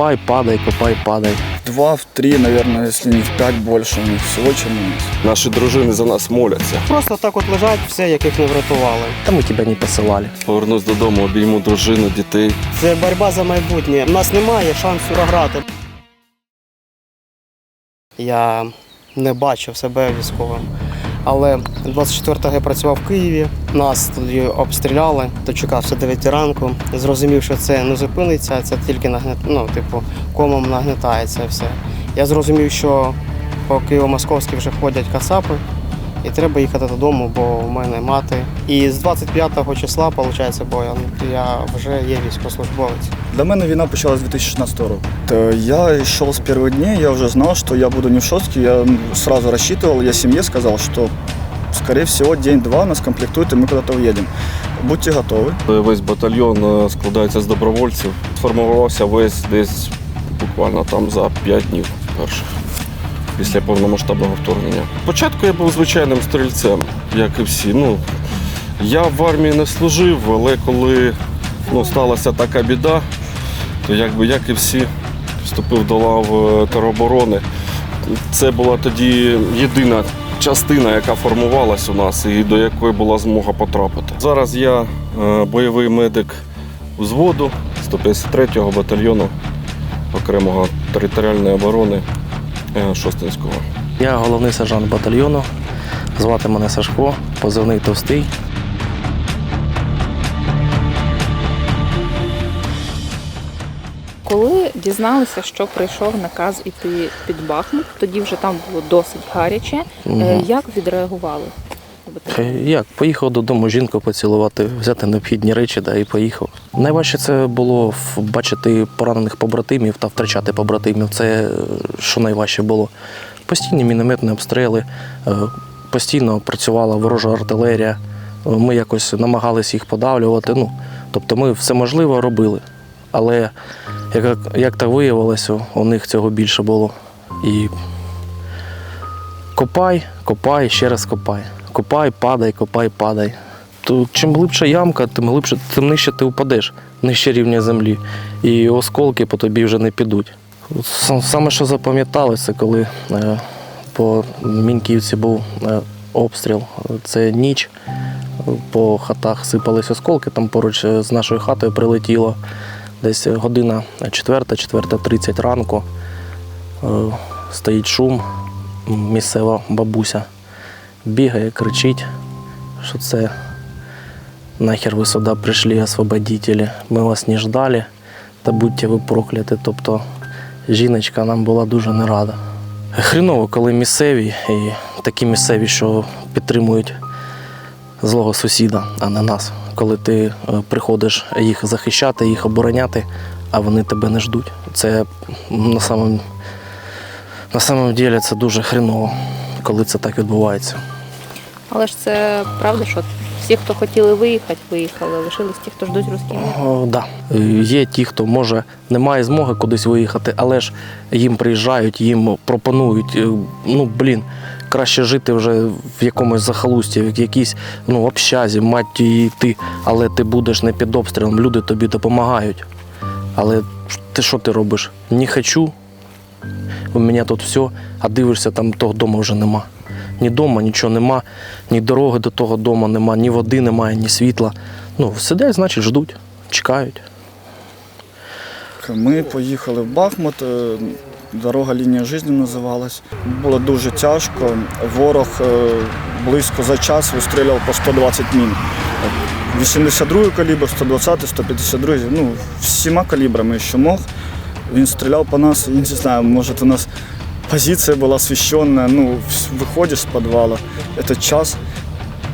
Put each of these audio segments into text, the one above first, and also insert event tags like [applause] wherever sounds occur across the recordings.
Копай, падай, копай, падай. Два в три, наверное, если не в пять больше у них всего, чем у нас. Наші дружини за нас моляться. Просто так от лежать все, яких не врятували. Та ми тебе не посилали. Повернусь додому, обійму дружину, дітей. Це боротьба за майбутнє. У нас немає шансу програти. Я не бачив себе військовим. Але 24-го я працював в Києві, нас тоді обстріляли, дочекався 9 ранку, зрозумів, що це не зупиниться, це тільки нагнет... ну, типу, комом нагнетається все. Я зрозумів, що по Києво-Московській вже ходять кацапи, і треба їхати додому, бо у мене мати. І з 25 числа, виходить, бо я, я вже є військовослужбовець. Для мене війна почалась з 2016 року. То я шел с первых дней, я уже знал, что я буду не в Шостке. Я ну, сразу рассчитывал, я семье сказал, что скорее всего день-два нас комплектуют и мы куда-то уедем. Будьте готовы. Весь батальйон е, складається з добровольців. Сформувався весь десь буквально там за 5 днів перших. Після повномасштабного вторгнення. Спочатку я був звичайним стрільцем, як і всі. Ну, я в армії не служив, але коли ну, сталася така біда, то якби як і всі вступив до лав е, тероборони. Це була тоді єдина частина, яка формувалась у нас і до якої була змога потрапити. Зараз я е, бойовий медик взводу 153-го батальйону окремого територіальної оборони Шостинського. Я головний сержант батальйону. Звати мене Сашко, позивний товстий. Коли дізналися, що прийшов наказ іти під Бахмут, тоді вже там було досить гаряче. Угу. Як відреагували? Е, Як? Поїхав додому жінку поцілувати, взяти необхідні речі да, і поїхав. Найважче це було бачити поранених побратимів та втрачати побратимів. Це е, що найважче було. Постійні мінометні обстріли, е, постійно працювала ворожа артилерія. Е, Ми якось намагалися їх подавлювати. Ну, тобто ми все можливе робили. Але як, як так виявилося, у них цього більше було. І копай, копай, ще раз копай. Копай, падай, копай, падай. То чим глибша ямка, тим глибше, тим нижче ти впадеш, нижче рівня землі. І осколки по тобі вже не підуть. Саме, що запам'яталося, коли е, по Міньківці був е, обстріл, це ніч. По хатах сипались осколки, там поруч е, з нашою хатою прилетіло десь година 4, 4.30 ранку. Стоїть шум, місцева бабуся бігає, кричить, що це нахер ви сюди прийшли, освободителі. Ми вас не ждали, та будьте ви прокляті. Тобто жіночка нам була дуже не рада. Хріново, коли місцеві і такі місцеві, що підтримують злого сусіда, а не нас. Коли ти е, приходиш їх захищати, їх обороняти, а вони тебе не ждуть. Це на самом, на самом деле це дуже хріново, коли це так відбувається. Але ж це правда, що всі, хто хотіли виїхати, виїхали. Лишились ті, хто ждуть русський мір. О, да. Є ті, хто може не має змоги кудись виїхати, але ж їм приїжджають, їм пропонують. е, Ну блін, краще жити вже в якомусь захолусті, в якійсь ну, общазі, мать і ти, але ти будеш не під обстрілом, люди тобі допомагають. Але ти що ти робиш? Не хочу. У мене тут все, а дивишся, там того дому вже нема. Ні дома, нічого нема, ні дороги до того дому нема, ні води немає, ні світла. Ну, сидять, значить, ждуть, чекають. Ми поїхали в Бахмут, е, дорога лінія життя називалась. Було дуже тяжко. Ворог е, близько за час вистріляв по 120 мін. 82 калібр, 120, 152, ну, всіма калібрами, що мог. Він стріляв по нас, я не знаю, може у нас позиція була освещена, ну, виходиш з підвала, це час,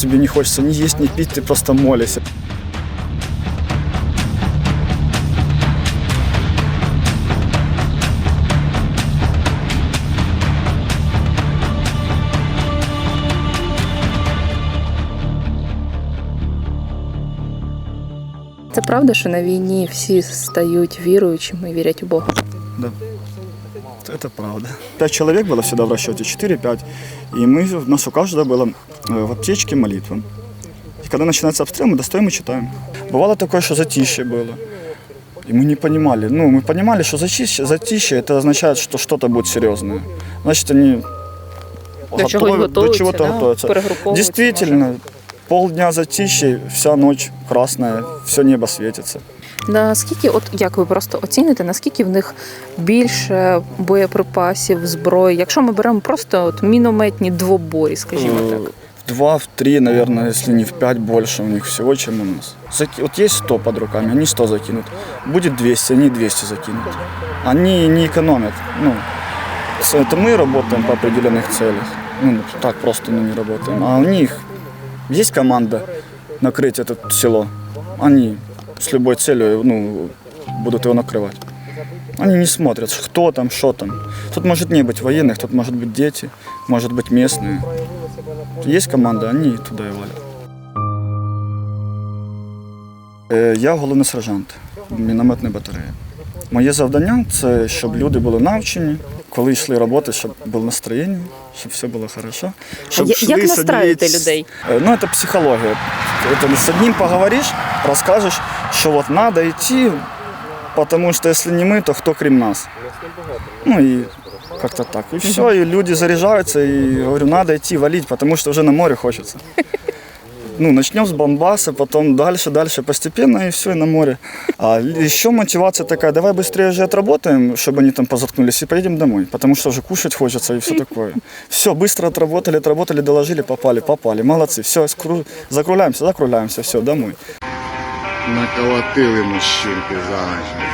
тобі не хочеться ні їсти, ні пити, ти просто молишся. Це правда, що на війні всі стають віруючими і вірять у Бога. Да. Это правда. Пять человек было всегда в расчете, 4-5. И мы, у нас у каждого было э, в аптечке молитва. И когда начинается обстрел, мы достаем и читаем. Бывало такое, что затишье было. И мы не понимали. Ну, мы понимали, что затишье, затишье это означает, что что-то будет серьезное. Значит, они До чогось готовят- до готуються, чего-то да? готовятся. перегруповуються. Действительно, полдня затишье, вся ночь красная, все небо светится. Наскільки, от як ви просто оціните, наскільки в них більше боєприпасів, зброї? Якщо ми беремо просто от мінометні двобої, скажімо Э, так. В два, в три, наверное, если не в пять больше у них всего, чем у нас. Заки- Вот есть 100 под руками, они 100 закинут. Будет 200, они 200 закинут. Они не экономят. Ну, с- это мы работаем по определенных целях. Ну, так просто ну, не работаем. А у них есть команда накрыть это село. Они с любой целью ну, будут его накрывать. Они не смотрят, кто там, что там. Тут может не быть военных, тут может быть дети, может быть местные. Есть команда, они туди і валять. Е, Я головний сержант мінометної батареї. Моє завдання це щоб люди були навчені, коли йшли роботи, щоб було настроєння, щоб все було хорошо. Щоб Я- як сидіти людей? Е, Ну, це психологія. Это с одним поговоришь, расскажешь, что вот надо идти, потому что если не мы, то кто крім нас. Ну и как-то так. И все, и люди заряжаются, и говорю, надо идти валить, потому что уже на море хочется. [laughs] Ну, начнем с Бомбаса, потом дальше, дальше, постепенно, и все, и на море. А еще мотивация такая, давай быстрее уже отработаем, чтобы они там позаткнулись, и поедем домой, потому что уже кушать хочется и все такое. Все, быстро отработали, отработали, доложили, попали, попали, молодцы, все, закругляемся, закругляемся, все, домой. Наколотили мужчинки за ніч.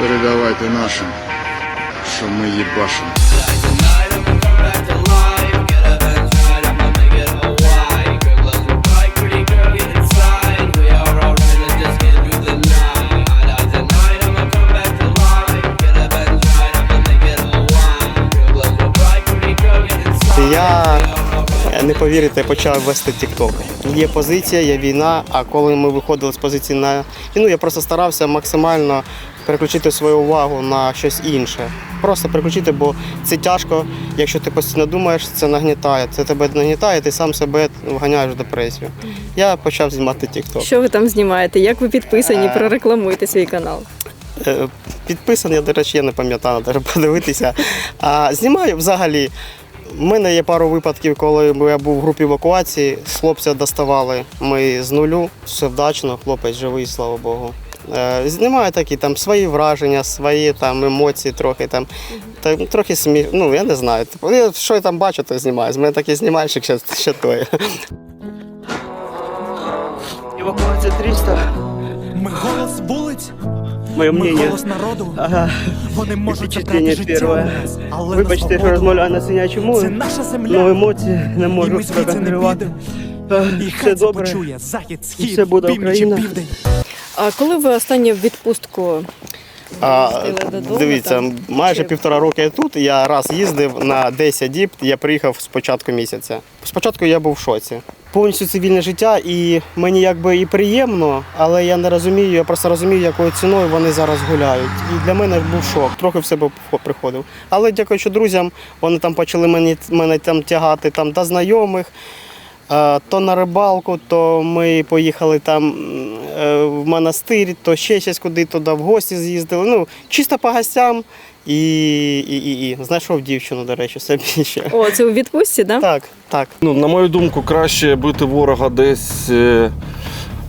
Передавайте нашим, що ми їбашимо. Не повірите, почав вести TikTok. Є позиція, є війна. А коли ми виходили з позиції на війну, я просто старався максимально переключити свою увагу на щось інше. Просто переключити, бо це тяжко. Якщо ти постійно думаєш, це нагнітає. Це тебе нагнітає, ти сам себе вганяєш в депресію. Я почав знімати TikTok. Що ви там знімаєте? Як ви підписані? Е. Прорекламуйте свій канал. Е, Підписаний, до речі, я не пам'ятаю, треба подивитися. А знімаю взагалі. У мене є пару випадків, коли я був в групі евакуації, хлопця доставали ми з нулю, все вдачно, хлопець живий, слава Богу. Е, Знімаю такі там свої враження, свої там емоції, трохи там, та, трохи сміх. Ну, я не знаю. Типу, я, що я там бачу, то знімаю. З мене такий знімальщик ще, ще той. Евакуація 300. Ми голос вулиць, Моє мнение. у нас, але Вибачте, що розмовляю на свинячу Це мову. наша земля. Ну, емоції не можу ми себе звідси не контролювати. підемо. І Все добре. почує захід, схід, все буде Україна. південь. А коли ви останнє в відпустку А, додому, дивіться, там, майже чи- півтора роки я тут. Я раз їздив на 10 діб, я приїхав з початку місяця. Спочатку я був в шоці. Повністю цивільне життя, і мені якби і приємно, але я не розумію, я просто розумію, якою ціною вони зараз гуляють. І для мене був шок, трохи в себе приходив. Але дякуючи друзям, вони там почали мені, мене там тягати там, до знайомих. Е, То на рибалку, то ми поїхали там е, в монастир, то ще щось куди туди в гості з'їздили. Ну, чисто по гостям і, і, і, і. знайшов дівчину, до речі, собі ще. о, це у відпустці, да? Так, так. Ну, на мою думку, краще бити ворога десь е,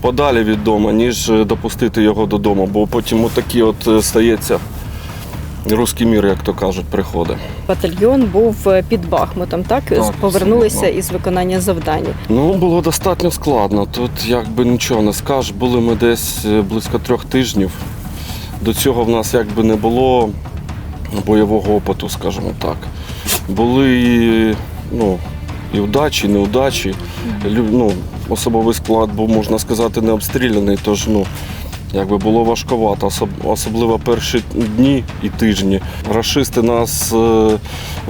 подалі від дому, ніж е, допустити його додому, бо потім отакі от е, стається руський мір, як то кажуть, приходить. Батальйон був під Бахмутом, так? Так, Повернулися із виконання завдання. Ну, було достатньо складно. Тут якби нічого не скажеш. Були ми десь близько трьох тижнів. До цього в нас якби не було бойового опиту, скажімо так. Були ну, і вдачі, і неудачі. Ну, особовий склад був, можна сказати, не обстріляний, тож ну, якби було важковато, особливо перші дні і тижні. Рашисти нас е,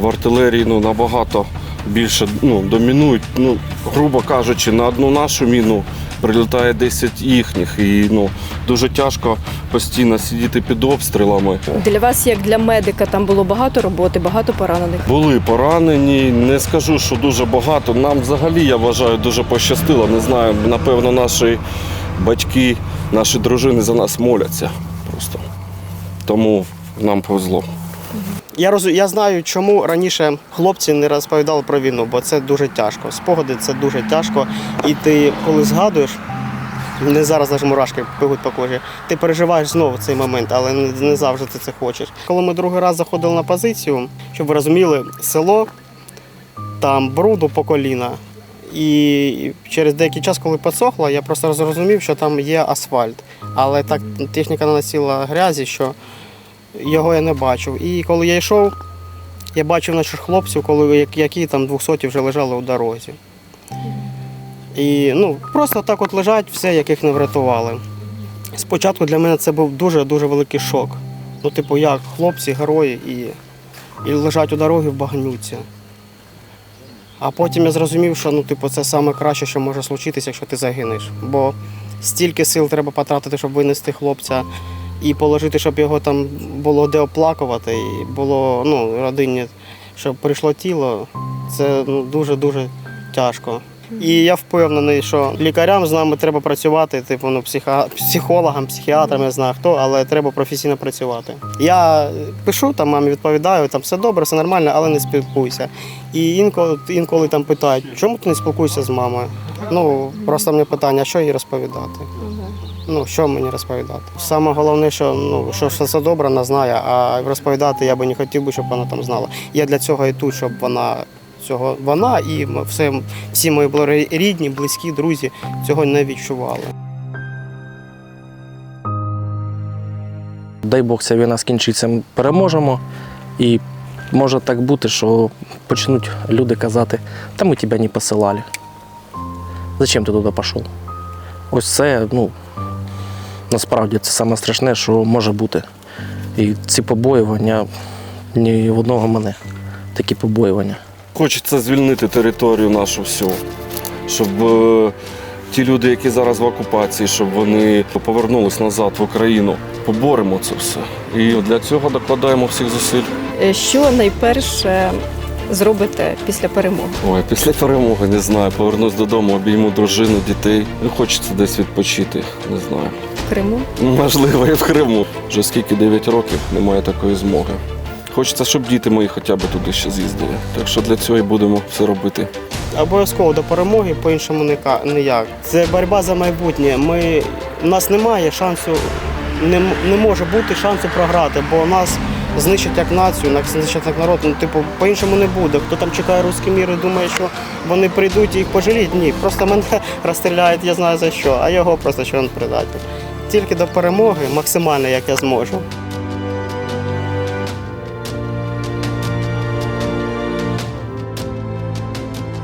в артилерії ну, набагато більше ну, домінують. Ну, грубо кажучи, на одну нашу міну прилітає 10 їхніх. І ну, дуже тяжко постійно сидіти під обстрілами. Для вас, як для медика, там було багато роботи, багато поранених. Були поранені, не скажу, що дуже багато. Нам взагалі, я вважаю, дуже пощастило. Не знаю, напевно, нашій батьки, наші дружини за нас моляться просто. Тому нам повезло. Я роз... я знаю, чому раніше хлопці не розповідали про війну, бо це дуже тяжко. Спогади це дуже тяжко. І ти, коли згадуєш, не зараз навіть мурашки бегуть по кожі, ти переживаєш знову цей момент, але не, не завжди ти це хочеш. Коли ми другий раз заходили на позицію, щоб ви розуміли, село, там бруду по коліна. І через деякий час, коли підсохло, я просто зрозумів, що там є асфальт. Але так техніка наносила грязі, що його я не бачив. І коли я йшов, я бачив наших хлопців, коли, які там 200 вже лежали у дорозі. І ну, просто так от лежать, все, яких не врятували. Спочатку для мене це був дуже-дуже великий шок. Ну, типу, як хлопці, герої і, і лежать у дорогі в багнюці. А потім я зрозумів, що ну, типу, це саме краще, що може случитися, якщо ти загинеш. Бо стільки сил треба потратити, щоб винести хлопця і положити, щоб його там було де оплакувати, і було ну, родині, щоб прийшло тіло. Це ну, дуже-дуже тяжко. І я впевнений, що лікарям з нами треба працювати, типу ну, психа... психологам, психіатрам, я знаю хто, але треба професійно працювати. Я пишу, там мамі відповідаю, там все добре, все нормально, але не спілкуйся. І інколи, інколи там питають, чому ти не спілкуєшся з мамою? Ну, просто мені питання, що їй розповідати? Ну, що мені розповідати? Саме головне, що ну що все добре, вона знає, а розповідати я би не хотів би, щоб вона там знала. Я для цього і тут, щоб вона цього вона і все, всі мої рідні, близькі, друзі цього не відчували. Дай Бог, ця війна скінчиться, ми переможемо. І може так бути, що почнуть люди казати, та ми тебе не посилали. Зачем ти туди пішов? Ось це, ну, насправді це саме страшне, що може бути. І ці побоювання ні в одного мене. Такі побоювання. Хочеться звільнити територію нашу всю, щоб е, ті люди, які зараз в окупації, щоб вони повернулись назад в Україну. Поборемо це все. І для цього докладаємо всіх зусиль. Е, Що найперше зробите після перемоги? Ой, після перемоги не знаю. Повернусь додому, обійму дружину, дітей. Хочеться десь відпочити, не знаю. В Криму? Можливо, і в Криму. Вже скільки 9 років немає такої змоги. Хочеться, щоб діти мої хоча б туди ще з'їздили. Так що для цього і будемо все робити. Обов'язково до перемоги по-іншому ніяк. Це боротьба за майбутнє. Ми, у нас немає шансу, не, не може бути шансу програти, бо нас знищать як націю, нас знищать як народ. Ну, типу, по-іншому не буде. Хто там чекає русський мір і думає, що вони прийдуть і їх пожаліють? Ні, просто мене [laughs] розстріляють, я знаю за що, а його просто що він придатний. Тільки до перемоги, максимально як я зможу.